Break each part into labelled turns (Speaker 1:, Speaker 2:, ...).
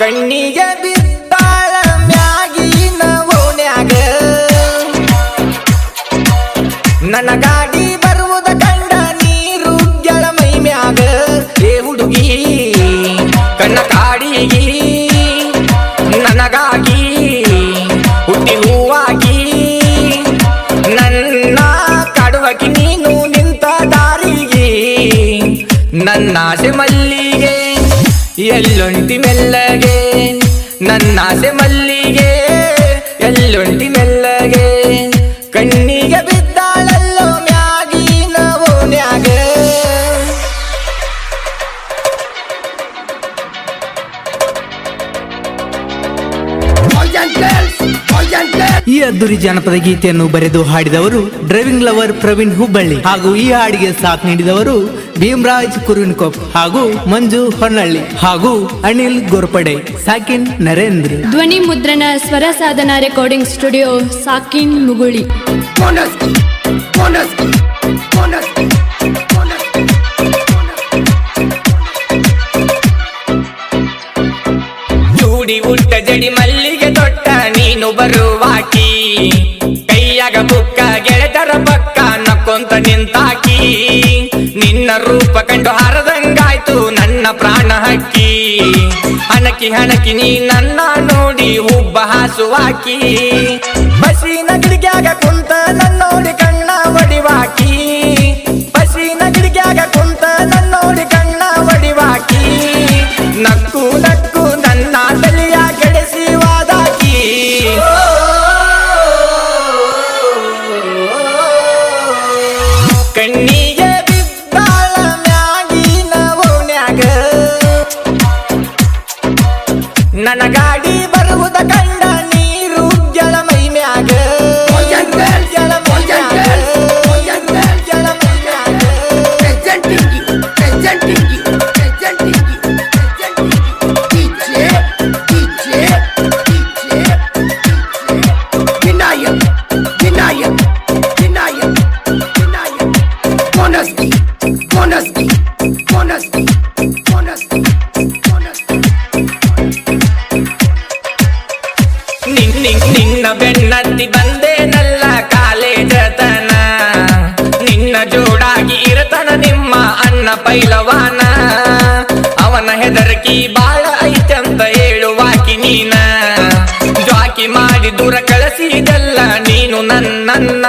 Speaker 1: ಕಣ್ಣಿಗೆ ಬಿತ್ತಾಳ ಮ್ಯಾಗಿ ಓಣ್ಯಾಗ. ನನ್ನ ಗಾಡಿ ಬರುವುದ ಕಂಡ ನೀರು ಗೆಳ ಮೈ ಮ್ಯಾಗ. ಏ ಹುಡುಗಿ, ಕಣ್ಣ ಕಾಡಿಗಿ, ನನಗಾಗಿ ಹುಟ್ಟಿ ಹೂವಾಗಿ. ನನ್ನ ಕಡುವಕಿ ನೀನು ನಿಂತ ದಾರಿಗೆ. ನನ್ನ ಆಸೆ ಎಲ್ಲೊಂಟಿ ಮೆಲ್ಲಗೆ ನನ್ನ ಆಸೆ ಮಲ್ಲಿಗೆ. ಎಲ್ಲೊಂಟಿ ಮೆಲ್ಲಗೆ ಕಣ್ಣಿಗೆ ಬಿದ್ದಾಳಲ್ಲೋ ನಾವು ಓನ್ಯಾಗ
Speaker 2: ಈ ಅದ್ದೂರಿ ಜನಪದ ಗೀತೆಯನ್ನು ಬರೆದು ಹಾಡಿದವರು ಡ್ರೈವಿಂಗ್ ಲವರ್ ಪ್ರವೀಣ್ ಹುಬ್ಬಳ್ಳಿ ಹಾಗೂ ಈ ಹಾಡಿಗೆ ಸಾಥ್ ನೀಡಿದವರು ಭೀಮರಾಜ್ ಕುರುವಿನಕೊಪ್ ಹಾಗೂ ಮಂಜು ಹೊನ್ನಳ್ಳಿ ಹಾಗೂ ಅನಿಲ್ ಗೋರ್ಪಡೆ ಸಾಕಿನ್ ನರೇಂದ್ರ.
Speaker 3: ಧ್ವನಿ ಮುದ್ರಣ ಸ್ವರ ಸಾಧನ ರೆಕಾರ್ಡಿಂಗ್ ಸ್ಟುಡಿಯೋ ಸಾಕಿನ್ ಮುಗುಳಿ.
Speaker 1: ಜಡಿ ನೀನು ಬರುವಾಕಿ ಕೈಯಾಗ ಬುಕ್ಕ ಗೆಳೆತರ ಪಕ್ಕ ನಕ್ಕೊಂತ ನಿಂತಾಕಿ. ನಿನ್ನ ರೂಪ ಕಂಡು ಹಾರದಂಗಾಯ್ತು ನನ್ನ ಪ್ರಾಣ ಹಕ್ಕಿ. ಹಣಕಿ ಹಣಕಿ ನೀ ನನ್ನ ನೋಡಿ ಹುಬ್ಬ ಹಾಸುವಾಕಿ. ಬಸಿನ ಗಿಡಿಗ್ಯಾಗ ಕುಂತ ನನ್ನ ಗಾಡಿ ಬೆನ್ನತ್ತಿ ಬಂದೇನಲ್ಲ ಕಾಲೇಜ ತನ ನಿನ್ನ ಜೋಡಾಗಿ ಇರತನ ನಿಮ್ಮ ಅನ್ನ ಪೈಲವಾನ. ಅವನ ಹೆದರಕಿ ಬಾಳ ಐತಂತ ಹೇಳುವಾಕಿ ನೀನ. ಜಾಕಿ ಮಾಡಿ ದೂರ ಕಳಿಸಿದಲ್ಲ ನೀನು ನನ್ನನ್ನ.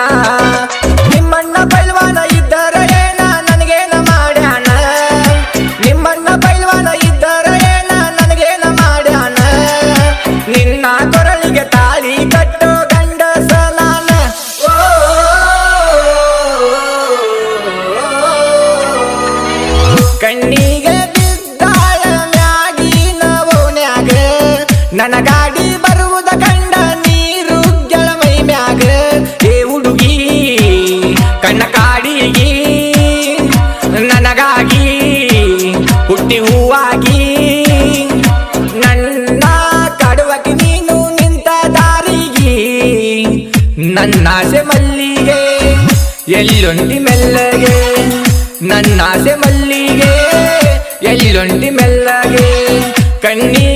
Speaker 1: ಎಲ್ಲೊಂಡಿ ಮೆಲ್ಲಗೆ ನನ್ನ ಆಸೆ ಮಲ್ಲಿಗೆ ಎಲ್ಲೊಂಡಿ ಮೆಲ್ಲಗೆ ಕಣ್ಣ